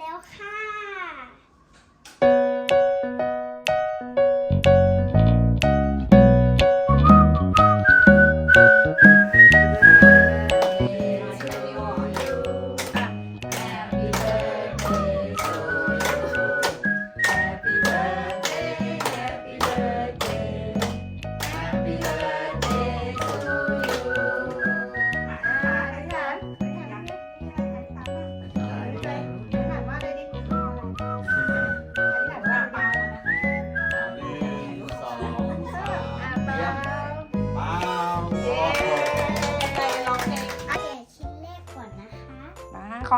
แล้วค่ะ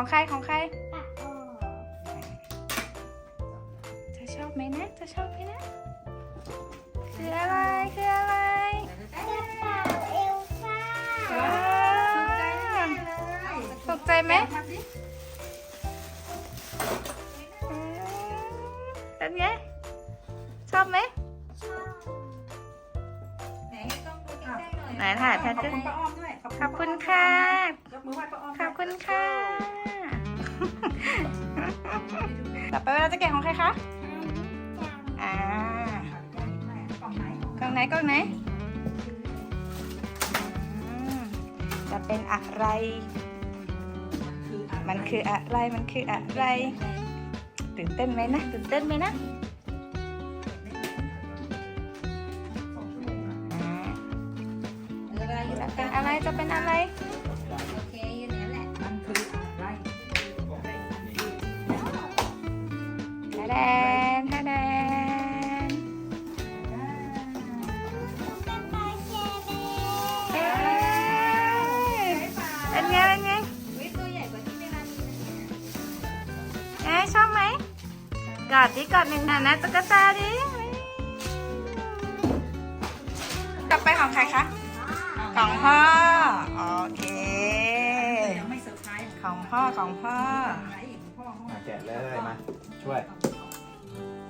ของใครของใครปะออกจะชอบไหมนะจะชอบไหมนะ คืออะไรคืออะไรกระเป๋าเอลซ่าว้าวถูกใจไหมอืมเป็นไง ชอบไหมชอบไหนถ่ายแพทขอบเทิร์คุนณป้าอ้อมด้วยขอบคุณค่ะยกมือไหว้ป้าอ้อมขอบคุณค่ะ ต่อไปเราจะแกะของใครคะจังอ่ากล่องไหนกล่องไหนกล่องไหนอืมจะเป็นอะไร มันคืออะไร มันคืออะไร ตื่นเต้นไหมนะ ตื่นเต้นไหมนะอ่าจะเป็นอะไร จะเป็นอะไร ดดิกอดหนึ่งฐานะตุ๊กตาดิต่อไปของใครคะ ของพ่อ โอเคยังไม่เซอร์ไพรส์ของพ่อของพ่อไหนอีกพ่อเขามาแกะเลยมาช่วย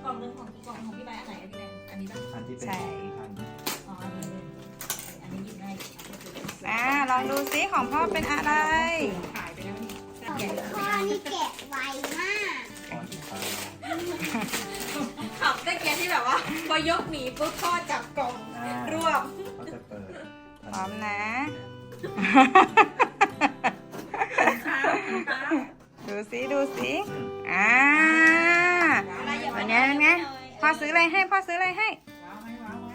กล่องหนึงของกล่องของพี่ใบอันไหนอันนี้แดงอันนี้ป่ะอันที่เป็นใช่ อันอ๋ออันนี้อันนี้หยิบได้อ่าลองดูซิของพ่อเป็นอะไร ขายไปแล้วนี่ของพ่อนี่แกะ ขับตะเกียบที่แบบว่าพอยกหนีปุ๊บพ่อจับกล่องอ่ารวบเขาจะเปิดพร้อมนะ ดูซิดูซิอ่าอะไรอย่าเป็นไงเป็นไง พ่อซื้ออะไรให้พ่อซื้ออะไรให้ ว้าวไหมว้าวไหม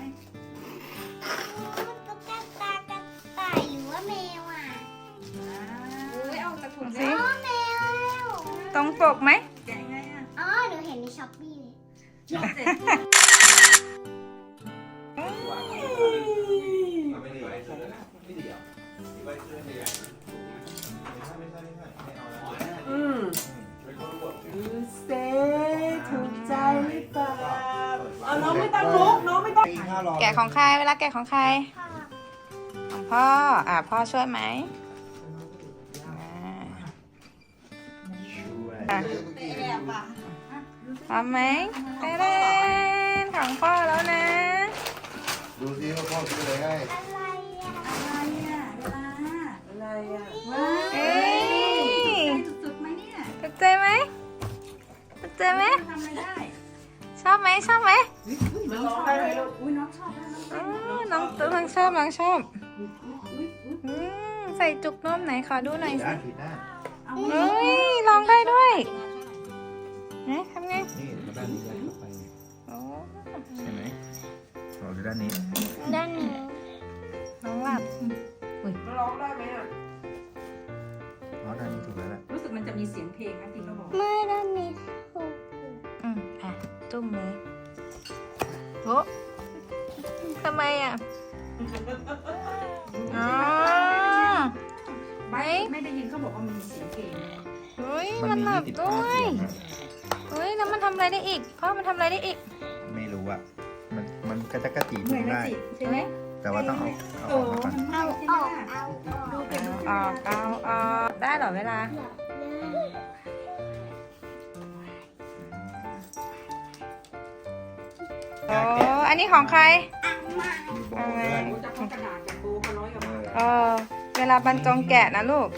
ตุ๊กตากระต่ายหรือว่าแมวอะอุ้ยเอาตะถุงสิอ๋อแมว ตรงปกไหม อืมอืมดูเซ่ถูกใจหรือเปล่าเอาน้องไม่ต้องลุกน้องไม่ต้องแกะของใครเวลาแกะของใคร ของพ่อ อ่าพ่อช่วยไหมอ่าช่วยอะแอบอะ พร้อมไหมเต้นของพ่อแล้วนะ ดูสิว่าพ่อซื้ออะไรให้ อะไรอะอะไรอะเวลาอะไรอะว้าวเอ้ยสุดๆไหมเนี่ยถูกใจไหมถูกใจไหมทำอะไรได้ชอบไหมชอบไหมน้องชอบได้ไหมลูกอุ้ยน้องชอบได้น้องอ๋อน้องตัวน้องชอบน้องชอบอืมใส่จุกนมไหนขอดูหน่อยด้าสินผิดด้านเอาเฮ้ยลองได้ด้วย นะทำไงนี่มาด้านนี้ยัดเข้าไปโอ้ใช่ไหมเราดูด้านนี้ด้านนี้น้องหลับร้องได้ไหมอะอ๋อด้านนี้ถูกแล้วแหละรู้สึกมันจะมีเสียงเพลงนะที่เขาบอกไม่ด้านนี้ถูกอืมอะจุ่มเลยโอ้ทำไมอะอ๋อไม่ไม่ได้ยินเขาบอกว่ามีเสียงเพลงเฮ้ยมัมันมีหลับติดด้ป้าวย เสียงอะเฮ้ยแล้วมันทำอะไรได้อีกพ่อมันทำอะไรได้อีกไม่รู้อะมันมันกระจักกระจีเหมืดูอนนะได้สิใช่ไหมแต่ว่าต้องเอาเอาโอ้ออกมาก่อนมันไม่เอาใช่อไหมอกล่ะเอาออกดูเป็นเอาออกเอาออกได้เหรอเวลา โอ้อันนี้ของใคร มีโบว์ด้วย รู้จักกระดาษจากปูมาร้อยกว่าบาทเออเวลาบรรจงแกะนะลูก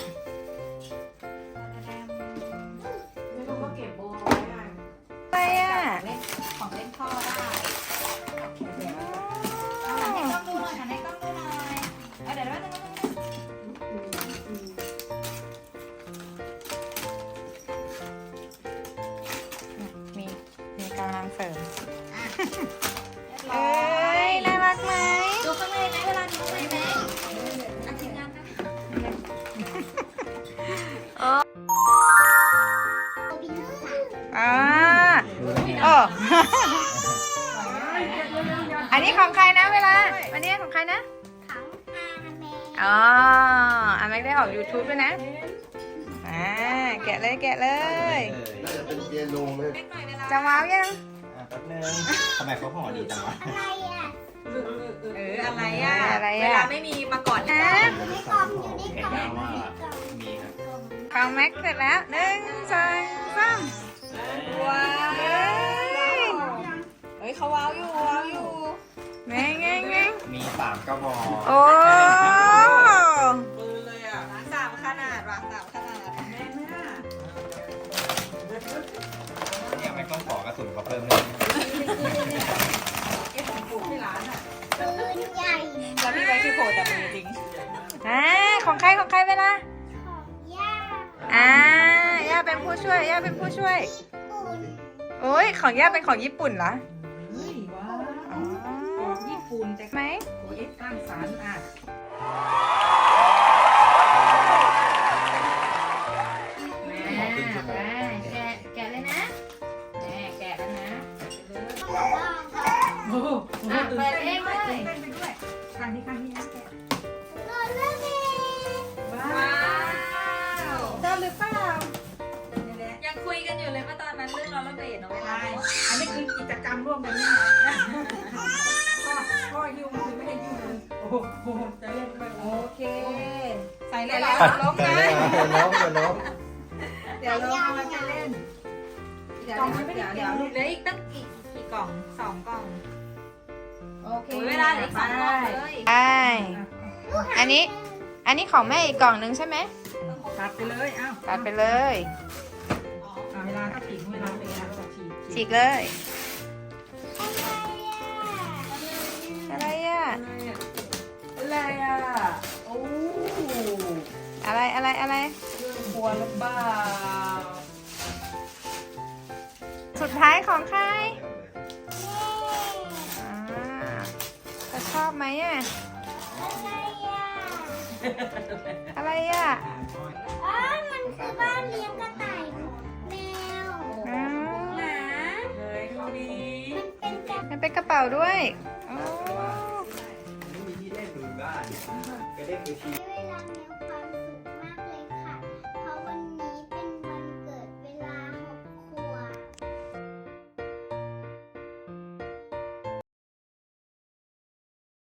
มีกำลังเสริมเรียบร้เอ้อยยน่ารักไหมดูข้างในไหมเวลาดูข้างในไหมอาทีมงานนะบินสามอ่าโอ้อันนี้ของใครนะเวลาอันนี้ของใครนะ ของอาเมอ๋ออาแม็กได้ออก YouTube ด้วยนะ อ่า แกะเลยแกะเลยน่าจะเป็นเปียโนเลยเล็กหน่อยเวลาจะว้าวยังอะแป๊บนึงทำไมเขาห่อดีจังวะอะไรอะเอออะไรอะอะไรเวอะ ลาไม่มีมาก่อนอะอยู่ในกล่องอยู่ในกล่องอยู่ในกล่องมีครับของแม็กเสร็จแล้วหนึ่งสองสามว้าเอ้ยวเฮ้ยเขาว้าวอยู่ว้าวอยู่เง่งเง่งเง่งมีสามกระบอกโอ้ปืนเลยอะวางสามขนาดวางสามขนาดแม่แม่เนี่ยไม่ต้องขอกระสุนเขาเพิ่มเลย แต่มือจริงอ่าของใครของใครเวลาของย่าอ่าย่าเป็นผู้ช่วยย่าเป็นผู้ช่วยปุ่นโอ้ยของย่าเป็นของญี่ปุ่นเหรอเฮ้ยว้าวอ๋อของญี่ปุ่นแต่ไหมโอ้ยสร้างสรรค์อะแม่แกะแกะเลยนะแม่แกะแล้วนะบอกว่าโอ้โหอะตื่นเปิดเต้นเองด้วยเลยตื่นเต้นไปด้วยครั้งนี้ครั้งนี้ จกรรมร่วมกันนี่พ่อพ่อหิ้วคือไม่ให้หิ้วเลยโอ้โหจะเล่นไปโอเค ใส่เลยเหรอล้มเดี๋ยวนะเลยล้มเดี๋ยวล้มเดี๋ยวเราเอามาจะเล่นเดี๋ยวเดี๋ยวเดี๋ยวเหลืออีกตั้งกี่กี่กล่องสองกล่องโอเคโอ้ยเวลาเหลืออีกสองกล่องเลยใช่อันนี้อันนี้ของแม่อีกกล่องหนึ่งใช่ไหมตัดไปเลยเอ้าตัดไปเลยอ่าเวลาก็ฉีกเวลาเป็นการฉีกฉีกเลย อะไรอะไรอะไรเรื่องครัวหรือเปล่าสุดท้ายของใครอ่าจะชอบไหมอะ อะไรอะ อ๋อ มันคือบ้านเลี้ยงกระต่ายแมวอืมหมาเฮ้ยดูดีมันเป็นกระมันเป็นกระเป๋าด้วยอ๋อไม่มีที่เล่นอยู่บ้านก็เล่นคือชีเว